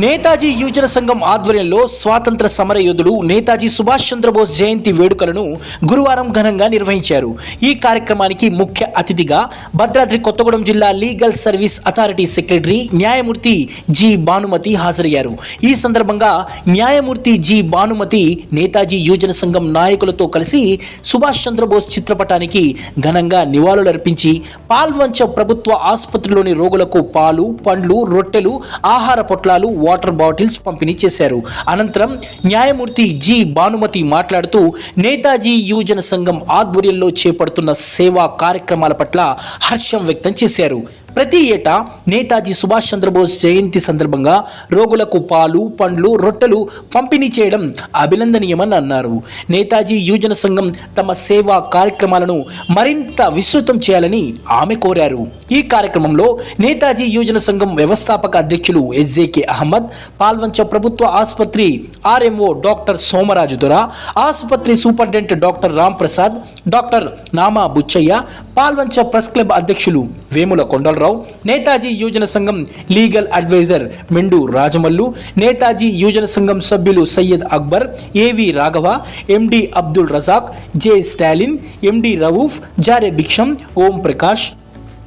నేతాజీ యువజన సంఘం ఆధ్వర్యంలో స్వాతంత్ర సమర యోధుడు నేతాజీ సుభాష్ చంద్రబోస్ జయంతి వేడుకలను గురువారం ఘనంగా నిర్వహించారు. ఈ కార్యక్రమానికి ముఖ్య అతిథిగా భద్రాద్రి కొత్తగూడెం జిల్లా లీగల్ సర్వీస్ అథారిటీ సెక్రటరీ న్యాయమూర్తి జి భానుమతి హాజరయ్యారు. ఈ సందర్భంగా న్యాయమూర్తి జి భానుమతి నేతాజీ యువజన సంఘం నాయకులతో కలిసి సుభాష్ చంద్రబోస్ చిత్రపటానికి ఘనంగా నివాళులర్పించి పాల్వంచ ప్రభుత్వ ఆసుపత్రిలోని రోగులకు పాలు పండ్లు రొట్టెలు ఆహార పొట్లాలు వాటర్ బాటిల్స్ పంపిణీ చేశారు. అనంతరం న్యాయమూర్తి జి భానుమతి మాట్లాడుతూ నేతాజీ యువజన సంఘం ఆధ్వర్యంలో చేపడుతున్న సేవా కార్యక్రమాల పట్ల హర్షం వ్యక్తం చేశారు. ప్రతి ఏటా నేతాజీ సుభాష్ చంద్రబోస్ జయంతి సందర్భంగా రోగులకు పాలు పండ్లు రొట్టెలు పంపిణీ చేయడం అభినందనీయమని అన్నారు. నేతాజీ యువజన సంఘం తమ సేవా కార్యక్రమాలను మరింత విస్తృతం చేయాలని ఆమె కోరారు. ఈ కార్యక్రమంలో నేతాజీ యువజన సంఘం వ్యవస్థాపక అధ్యక్షులు ఎస్జేకే అహ్మద్ పాల్వంచ ప్రభుత్వ ఆసుపత్రి ఆర్ఎంఓ డాక్టర్ సోమరాజు దొర ఆసుపత్రి superintendent doctor Ram Prasad doctor Nama Buchaiah Palvancha press club అధ్యక్షులు వేముల కొండలరావు నేతాజీ యువజన సంఘం లీగల్ అడ్వైజర్ మెండు రాజమల్లు నేతాజీ యువజన సంఘం సభ్యులు Syed Akbar AV Raghava MD Abdul Razak J Stalin MD Rauf Jare Bhiksham Om Prakash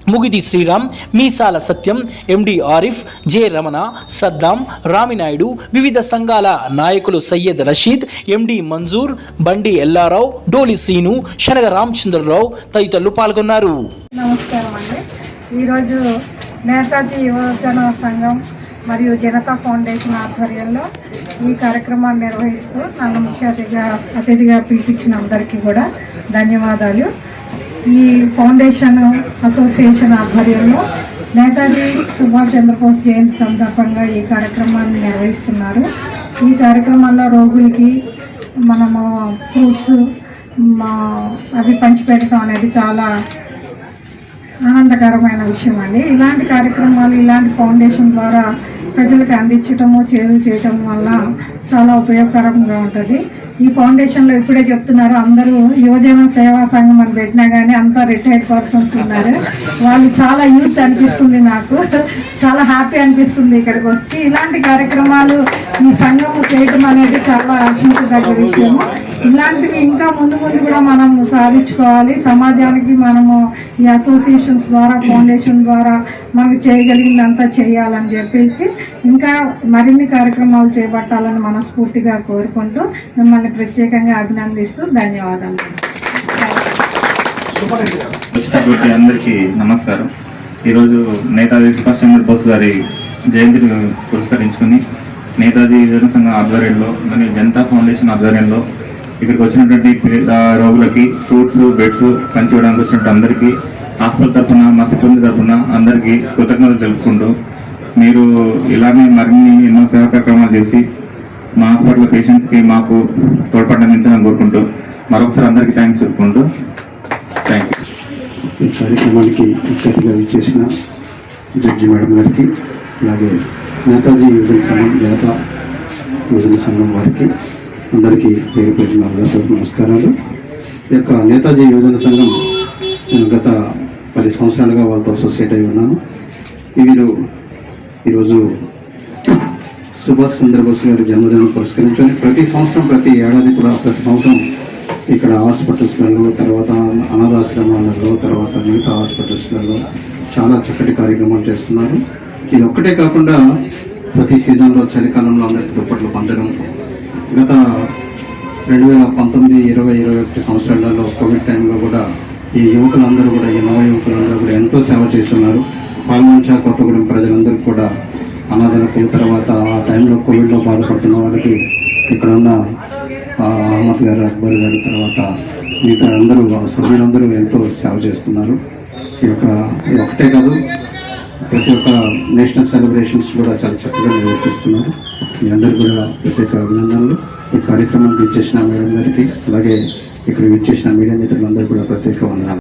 Mugidi Sriram Meesala Satyam MD Arif J Ramana Saddam Raminaidu వివిధ సంఘాల నాయకులు సయ్యద్ రషీద్ ఎండి మంజూర్ బండి ఎల్లారావు డోలి శ్రీను శనగ రామచంద్రరావు తదితరులు పాల్గొన్నారు. నమస్కారం అండి. ఈరోజు నేతాజీ యువజన సంఘం మరియు జనతా ఫౌండేషన్ ఆధ్వర్యంలో ఈ కార్యక్రమాన్ని నిర్వహిస్తూ నన్ను ముఖ్య అతిథిగా అతిథిగా పిలిపించిన అందరికీ కూడా ధన్యవాదాలు. ఈ ఫౌండేషన్ అసోసియేషన్ ఆధ్వర్యంలో నేతాజీ సుభాష్ చంద్రబోస్ జయంతి సందర్భంగా ఈ కార్యక్రమాన్ని నిర్వహిస్తున్నారు. ఈ కార్యక్రమంలో రోగులకి మనము ఫ్రూట్స్ మా అవి పంచిపెట్టడం అనేది చాలా ఆనందకరమైన విషయం అండి. ఇలాంటి కార్యక్రమాలు ఇలాంటి ఫౌండేషన్ ద్వారా ప్రజలకు అందించటము చేరు చేయటం వల్ల చాలా ఉపయోగకరంగా ఉంటుంది. ఈ ఫౌండేషన్లో ఇప్పుడే చెప్తున్నారు అందరూ యువజన సేవా సంఘం అని పెట్టినా కానీ అంతా రిటైర్డ్ పర్సన్స్ ఉన్నారు. వాళ్ళు చాలా యూత్ అనిపిస్తుంది నాకు. చాలా హ్యాపీ అనిపిస్తుంది ఇక్కడికి వచ్చి ఇలాంటి కార్యక్రమాలు ఈ సంఘము చేయటం అనేది చాలా ఆశించదగ్గ విషయము. ఇలాంటివి ఇంకా ముందు ముందు కూడా మనం సాధించుకోవాలి. సమాజానికి మనము ఈ అసోసియేషన్స్ ద్వారా ఫౌండేషన్ ద్వారా మనకు చేయగలిగిందంతా చేయాలని చెప్పేసి ఇంకా మరిన్ని కార్యక్రమాలు చేపట్టాలని మనం మనస్ఫూర్తిగా కోరుకుంటూ మిమ్మల్ని ప్రత్యేకంగా అభినందిస్తూ ధన్యవాదాలు. వచ్చినటువంటి అందరికీ నమస్కారం. ఈరోజు నేతాజీ సుభాష్ చంద్రబోస్ గారి జయంతిని పురస్కరించుకుని నేతాజీ యువజన సంఘం ఆధ్వర్యంలో మరియు జనతా ఫౌండేషన్ ఆధ్వర్యంలో ఇక్కడికి వచ్చినటువంటి రోగులకి ఫ్రూట్స్ బెడ్స్ పంచివ్వడానికి వచ్చినట్టు అందరికీ హాస్పిటల్ తరఫున మా సిబ్బంది తరఫున అందరికీ కృతజ్ఞతలు తెలుపుకుంటూ మీరు ఇలానే మరిన్ని ఎన్నో సేవా కార్యక్రమాలు చేసి మా హాస్పిటల్ పేషెంట్స్కి మాకు తోడ్పడడం కోరుకుంటూ మరొకసారి అందరికీ థ్యాంక్స్ చెప్పుకుంటూ థ్యాంక్ యూ ఈ కార్యక్రమానికి ముఖ్యంగా చేసిన జడ్జి మేడం గారికి అలాగే నేతాజీ యువజన సంఘం జనతా యువజన సంఘం వారికి అందరికీ పేరు పేరు నమస్కారాలు. ఈ యొక్క నేతాజీ యువజన సంఘం నేను గత పది సంవత్సరాలుగా వాళ్ళతో అసోసియేట్ అయి ఉన్నాను. వీరు ఈరోజు సుభాష్ చంద్రబోస్ గారి జన్మదినం పురస్కరించుకొని ప్రతి సంవత్సరం ప్రతి ఏడాది కూడా ప్రతి సంవత్సరం ఇక్కడ హాస్పిటల్స్లలో తర్వాత అనాథాశ్రమాలలో తర్వాత మిగతా హాస్పిటల్స్లలో చాలా చక్కటి కార్యక్రమాలు చేస్తున్నారు. ఇది ఒక్కటే కాకుండా ప్రతి సీజన్లో చలికాలంలో అందరికీ దుప్పట్లు పంచడం గత రెండు వేల పంతొమ్మిది ఇరవై ఇరవై ఒకటి సంవత్సరాలలో కోవిడ్ టైంలో కూడా ఈ యువకులందరూ కూడా ఈ నవ యువకులందరూ కూడా ఎంతో సేవ చేస్తున్నారు. పాల్మంచ కొత్తగూడెం ప్రజలందరికీ కూడా అనాథలకు తర్వాత ఆ టైంలో కోవిడ్లో బాధపడుతున్న వాళ్ళకి ఇక్కడ ఉన్న అహ్మద్ గారు అక్బర్ గారు తర్వాత మిగతా అందరూ ఆ సభ్యులందరూ ఎంతో సేవ చేస్తున్నారు. ఈ యొక్క ఇది ఒకటే కాదు ప్రతి ఒక్క నేషనల్ సెలబ్రేషన్స్ కూడా చాలా చక్కగా నిర్వర్తిస్తున్నారు. మీ అందరికీ కూడా ప్రత్యేక అభినందనలు. ఈ కార్యక్రమం విచ్చేసిన మేడం గారికి అలాగే ఇక్కడ విచ్చేసిన మీడియా మిత్రులందరూ కూడా ప్రత్యేక వందనాలు.